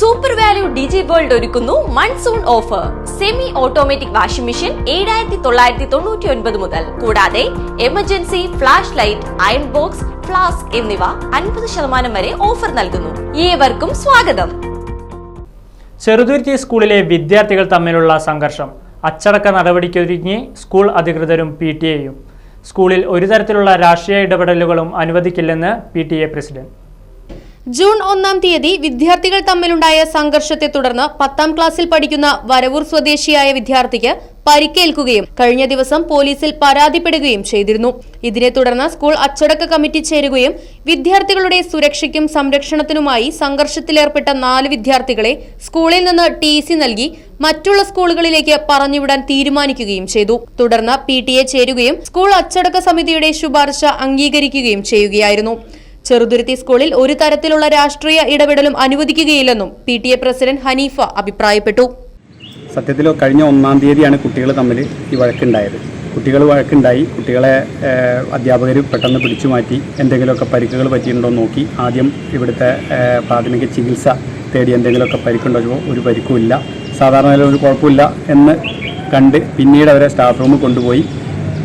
Super value ഡിജി world ഒരുക്കുന്നു monsoon offer semi automatic washing machine ഏഴായിരത്തി തൊള്ളായിരത്തി തൊണ്ണൂറ്റി ഒൻപത് മുതൽ. കൂടാതെ emergency flash light iron box flask എന്നിവ അൻപത് ശതമാനം വരെ ഓഫർ നൽകുന്നു. ഏവർക്കും സ്വാഗതം. ചെറുതുരുത്തി സ്കൂളിലെ വിദ്യാർത്ഥികൾ തമ്മിലുള്ള സംഘർഷം. അച്ചടക്ക നടപടിക്കൊരുങ്ങി സ്കൂൾ അധികൃതരും പി ടി എയും. സ്കൂളിൽ ഒരു തരത്തിലുള്ള രാഷ്ട്രീയ ഇടപെടലുകളും അനുവദിക്കില്ലെന്ന് P T A president. June ഒന്നാം തീയതി വിദ്യാർത്ഥികൾ തമ്മിലുണ്ടായ സംഘർഷത്തെ തുടർന്ന് പത്താം ക്ലാസ്സിൽ പഠിക്കുന്ന വരവൂർ സ്വദേശിയായ വിദ്യാർത്ഥിക്ക് പരിക്കേൽക്കുകയും കഴിഞ്ഞ ദിവസം പോലീസിൽ പരാതിപ്പെടുകയും ചെയ്തിരുന്നു. ഇതിനെ തുടർന്ന് സ്കൂൾ അച്ചടക്ക കമ്മിറ്റി ചേരുകയും വിദ്യാർത്ഥികളുടെ സുരക്ഷയ്ക്കും സംരക്ഷണത്തിനുമായി സംഘർഷത്തിലേർപ്പെട്ട നാല് വിദ്യാർത്ഥികളെ സ്കൂളിൽ നിന്ന് ടി നൽകി മറ്റുള്ള സ്കൂളുകളിലേക്ക് പറഞ്ഞുവിടാൻ തീരുമാനിക്കുകയും ചെയ്തു. തുടർന്ന് പി ചേരുകയും സ്കൂൾ അച്ചടക്ക സമിതിയുടെ ശുപാർശ അംഗീകരിക്കുകയും ചെയ്യുകയായിരുന്നു. ചെറുതുരുത്തി സ്കൂളിൽ ഒരു തരത്തിലുള്ള രാഷ്ട്രീയ ഇടപെടലും അനുവദിക്കുകയില്ലെന്നും P T A president Haneefa അഭിപ്രായപ്പെട്ടു. സത്യത്തിൽ കഴിഞ്ഞ ഒന്നാം തീയതിയാണ് കുട്ടികൾ തമ്മിൽ ഈ വഴക്കുണ്ടായത്. കുട്ടികൾ വഴക്കുണ്ടായി. കുട്ടികളെ അധ്യാപകർ പെട്ടെന്ന് പിടിച്ചു മാറ്റി എന്തെങ്കിലുമൊക്കെ പരിക്കുകൾ പറ്റിയിട്ടുണ്ടോ നോക്കി. ആദ്യം ഇവിടുത്തെ പ്രാഥമിക ചികിത്സ തേടി എന്തെങ്കിലുമൊക്കെ പരിക്കുണ്ടോ ഒരു പരിക്കുമില്ല സാധാരണ ഒരു കുഴപ്പമില്ല എന്ന് കണ്ട് പിന്നീട് അവരെ സ്റ്റാഫ് റൂമിൽ കൊണ്ടുപോയി.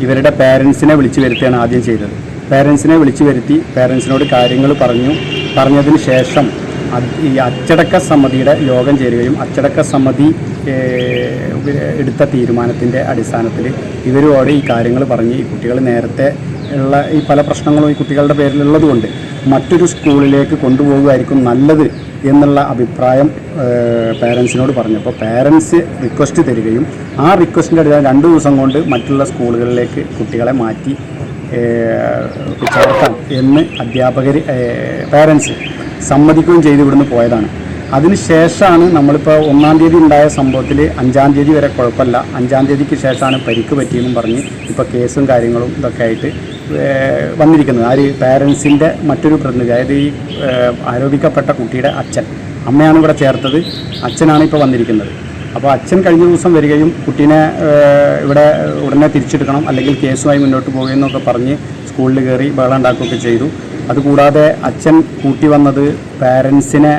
ഇവരുടെ പേരൻസിനെ വിളിച്ചു വരുത്തുകയാണ് ആദ്യം ചെയ്തത്. പേരൻസിനെ വിളിച്ചു വരുത്തി പേരൻസിനോട് കാര്യങ്ങൾ പറഞ്ഞു. പറഞ്ഞതിന് ശേഷം ഈ അച്ചടക്ക സമിതിയുടെ യോഗം ചേരുകയും അച്ചടക്ക സമിതി എടുത്ത തീരുമാനത്തിന്റെ അടിസ്ഥാനത്തിൽ ഇവരോട് ഈ കാര്യങ്ങൾ പറഞ്ഞ് ഈ കുട്ടികൾ നേരത്തെ ഉള്ള ഈ പല പ്രശ്നങ്ങളും ഈ കുട്ടികളുടെ പേരിലുള്ളത് കൊണ്ട് മറ്റൊരു സ്കൂളിലേക്ക് കൊണ്ടുപോകുമായിരിക്കും നല്ലത് എന്നുള്ള അഭിപ്രായം പേരൻസിനോട് പറഞ്ഞപ്പോൾ പേരൻസ് റിക്വസ്റ്റ് തരികയും ആ റിക്വസ്റ്റിന്റെ അടിസ്ഥാനം രണ്ട് ദിവസം കൊണ്ട് മറ്റുള്ള സ്കൂളുകളിലേക്ക് കുട്ടികളെ മാറ്റി ചേർക്കാം എന്ന് അധ്യാപകർ പേരൻസ് സമ്മതിക്കുകയും ചെയ്ത് ഇവിടുന്ന് പോയതാണ്. അതിനുശേഷമാണ് നമ്മളിപ്പോൾ ഒന്നാം തീയതി ഉണ്ടായ സംഭവത്തിൽ അഞ്ചാം തീയതി വരെ കുഴപ്പമില്ല. അഞ്ചാം തീയതിക്ക് ശേഷമാണ് പരിക്ക് പറ്റിയെന്നും പറഞ്ഞ് ഇപ്പോൾ കേസും കാര്യങ്ങളും ഇതൊക്കെ ആയിട്ട് വന്നിരിക്കുന്നത്. ആര് പേരൻസിന്റെ മറ്റൊരു പ്രതിനിധി അതായത് ഈ ആരോപിക്കപ്പെട്ട കുട്ടിയുടെ അച്ഛൻ. അമ്മയാണ് ഇവിടെ ചേർത്തത്. അച്ഛനാണ് ഇപ്പോൾ വന്നിരിക്കുന്നത്. അപ്പോൾ അച്ഛൻ കഴിഞ്ഞ ദിവസം വരികയും കുട്ടീനെ ഇവിടെ ഉടനെ തിരിച്ചെടുക്കണം അല്ലെങ്കിൽ കേസുമായി മുന്നോട്ട് പോകുമെന്നൊക്കെ പറഞ്ഞ് സ്കൂളിൽ കയറി ബഹളം ഉണ്ടാക്കുകയൊക്കെ ചെയ്തു. അതുകൂടാതെ അച്ഛൻ കൂട്ടി വന്നത് പാരൻസിനെ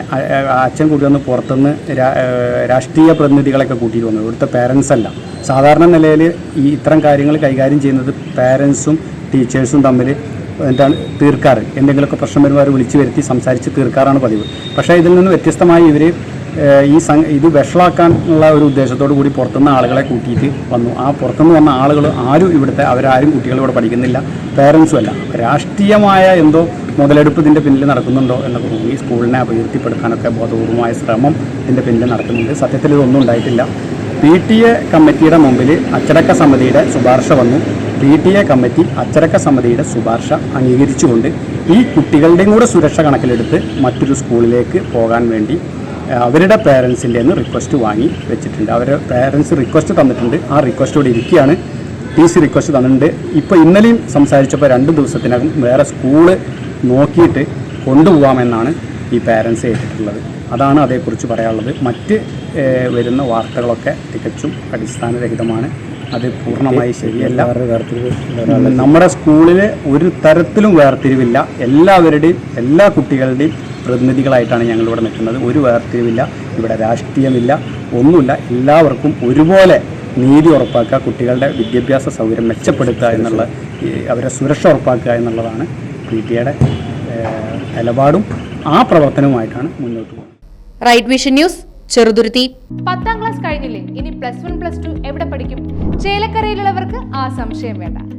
അച്ഛൻ കൂട്ടി വന്ന് പുറത്തുനിന്ന് രാഷ്ട്രീയ പ്രതിനിധികളൊക്കെ കൂട്ടിയിട്ട് വന്നു. ഇവിടുത്തെ പാരൻസ് അല്ല. സാധാരണ നിലയിൽ ഈ ഇത്തരം കാര്യങ്ങൾ കൈകാര്യം ചെയ്യുന്നത് പാരൻസും ടീച്ചേഴ്സും തമ്മിൽ എന്താണ് തീർക്കാറ്. എന്തെങ്കിലുമൊക്കെ പ്രശ്നം വരുമ്പോൾ അവർ വിളിച്ചു വരുത്തി സംസാരിച്ച് തീർക്കാറാണ് പതിവ്. പക്ഷേ ഇതിൽ നിന്ന് വ്യത്യസ്തമായി ഇവർ ഈ ഇത് വഷളാക്കാനുള്ള ഒരു ഉദ്ദേശത്തോടു കൂടി പുറത്തുനിന്ന് ആളുകളെ കൂട്ടിയിട്ട് വന്നു. ആ പുറത്തുനിന്ന് വന്ന ആളുകൾ ആരും ഇവിടുത്തെ അവരാരും കുട്ടികൾ ഇവിടെ പഠിക്കുന്നില്ല. പേരൻസും അല്ല. രാഷ്ട്രീയമായ എന്തോ മുതലെടുപ്പ് ഇതിന്റെ പിന്നിൽ നടക്കുന്നുണ്ടോ എന്നൊക്കെ തോന്നി. സ്കൂളിനെ അപകീർത്തിപ്പെടുത്താനൊക്കെ ബോധപൂർവമായ ശ്രമം ഇതിന്റെ പിന്നിൽ നടക്കുന്നുണ്ട്. സത്യത്തിൽ ഇതൊന്നും ഉണ്ടായിട്ടില്ല. പി ടി എ കമ്മിറ്റിയുടെ മുമ്പിൽ അച്ചടക്ക സമിതിയുടെ ശുപാർശ വന്നു. പി ടി എ കമ്മിറ്റി അച്ചടക്ക സമിതിയുടെ ശുപാർശ അംഗീകരിച്ചുകൊണ്ട് ഈ കുട്ടികളുടെയും കൂടെ സുരക്ഷ കണക്കിലെടുത്ത് മറ്റൊരു സ്കൂളിലേക്ക് പോകാൻ വേണ്ടി അവരുടെ പേരൻസിന്റെ നിന്ന് റിക്വസ്റ്റ് വാങ്ങി വെച്ചിട്ടുണ്ട്. അവരുടെ പേരൻസ് റിക്വസ്റ്റ് തന്നിട്ടുണ്ട്. ആ റിക്വസ്റ്റോടെ ഇരിക്കുകയാണ്. ടി സി റിക്വസ്റ്റ് തന്നിട്ടുണ്ട്. ഇപ്പോൾ ഇന്നലെയും സംസാരിച്ചപ്പോൾ രണ്ട് ദിവസത്തിനകം വേറെ സ്കൂൾ നോക്കിയിട്ട് കൊണ്ടുപോകാമെന്നാണ് ഈ പേരൻസ് ഏറ്റിട്ടുള്ളത്. അതാണ് അതേക്കുറിച്ച് പറയാനുള്ളത്. മറ്റ് വരുന്ന വാർത്തകളൊക്കെ തികച്ചും അടിസ്ഥാനരഹിതമാണ്. അത് പൂർണമായി ശരിയല്ല. നമ്മുടെ സ്കൂളിൽ ഒരു തരത്തിലും വേർതിരിവില്ല. എല്ലാവരുടെയും എല്ലാ കുട്ടികളുടെയും പ്രതിനിധികളായിട്ടാണ് ഞങ്ങളിവിടെ നിൽക്കുന്നത്. ഒരു വേർതിരിവില്ല ഇവിടെ രാഷ്ട്രീയമില്ല ഒന്നുമില്ല. എല്ലാവർക്കും ഒരുപോലെ നീതി ഉറപ്പാക്കുക കുട്ടികളുടെ വിദ്യാഭ്യാസ സൗകര്യം മെച്ചപ്പെടുത്തുക എന്നുള്ള ഈ അവരെ സുരക്ഷ ഉറപ്പാക്കുക എന്നുള്ളതാണ് പി ടി എയുടെ നിലപാടും ആ പ്രവർത്തനവുമായിട്ടാണ് മുന്നോട്ട് പോകുന്നത്. Right vision news Cheruthuruthy. പത്താം ക്ലാസ് കഴിഞ്ഞില്ലേ? ഇനി പ്ലസ് വൺ പ്ലസ് ടു എവിടെ പഠിക്കും? ചേലക്കരയിലുള്ളവർക്ക് ആ സംശയം വേണ്ട.